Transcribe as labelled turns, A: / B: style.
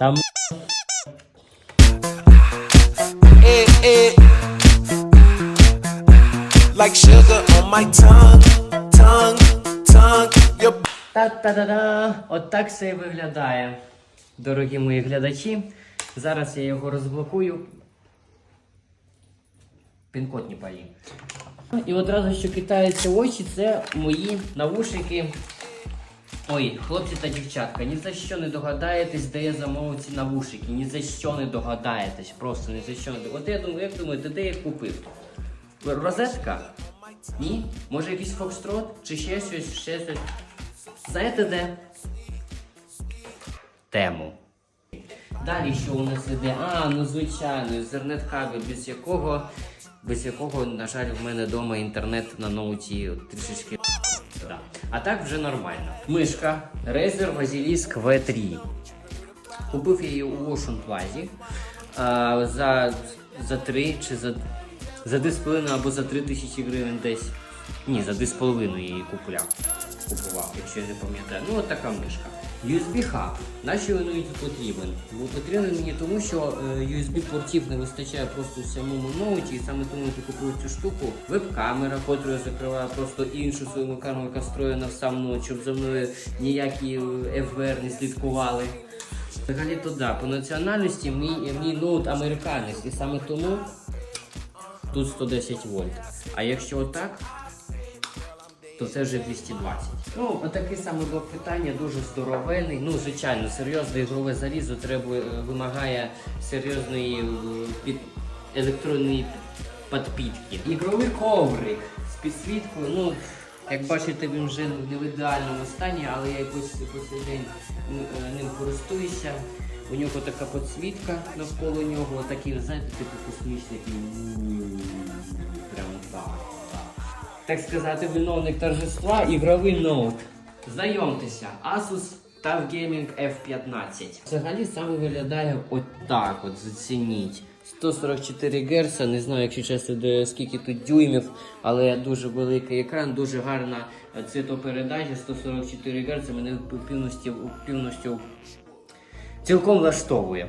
A: Там. Hey, hey. Like sugar on my tongue, tongue, tongue, your...
B: Та-та-та-да! От так все і виглядає, дорогі мої глядачі. Зараз я його розблокую. Пін-код не палі. І одразу, що китаються очі, це мої навушники. Ой, хлопці та дівчатка, ні за що не догадаєтесь, де я замовив ці навушники. Ні за що не догадаєтесь. Просто ні за що не догадаєтесь. От я думаю, як думаєте, де я купив? Розетка? Ні? Може якийсь фокстрот? Чи ще щось, ще щось? Знаєте де? Тему. Далі що у нас іде? А, ну звичайно, Ethernet кабель, без якого, без якого, на жаль, в мене вдома інтернет на ноуті трішечки. Да. А так вже нормально. Мишка Razer Basilisk V3. Купив я її у Ocean Plaza а, за, за 3 чи за, за 2,5 або за 3 тисячі гривень десь. Ні, за 2,5 її купляв. Купував, якщо я не пам'ятаю. Ну, от така мишка. USB хаб. Нащо він мені потрібен? Бо потрібен мені тому, що е, USB портів не вистачає просто в самому ноуті, і саме тому я купив цю штуку. Веб-камера, котру я закриваю просто іншу свою камеру, яка встроєна в сам ноут, щоб за мною ніякі е, ФБР не слідкували. Взагалі то да, по національності мій, мій ноут американець, і саме тому тут 110 вольт. А якщо отак, то це вже 220. Ну, отакий саме блок питання, дуже здоровений. Ну, звичайно, серйозне ігрове залізо треба, е, вимагає серйозної під... електронної підпітки. Ігровий коврик з підсвіткою, ну. Як бачите, він вже не в ідеальному стані, але я якось цей день е, ним користуюся. У нього така підсвітка навколо нього, такий, знаєте, типу космічний. Прямо так. Так сказати, виновник торжества ігровий ноут. Знайомтеся, Asus TUF Gaming F15. Взагалі саме виглядає отак, от зацініть. 144 Гц, не знаю, якщо чесно, скільки тут дюймів, але дуже великий екран, дуже гарна цвітопередача, 144 Гц, мене повністю, повністю цілком влаштовує.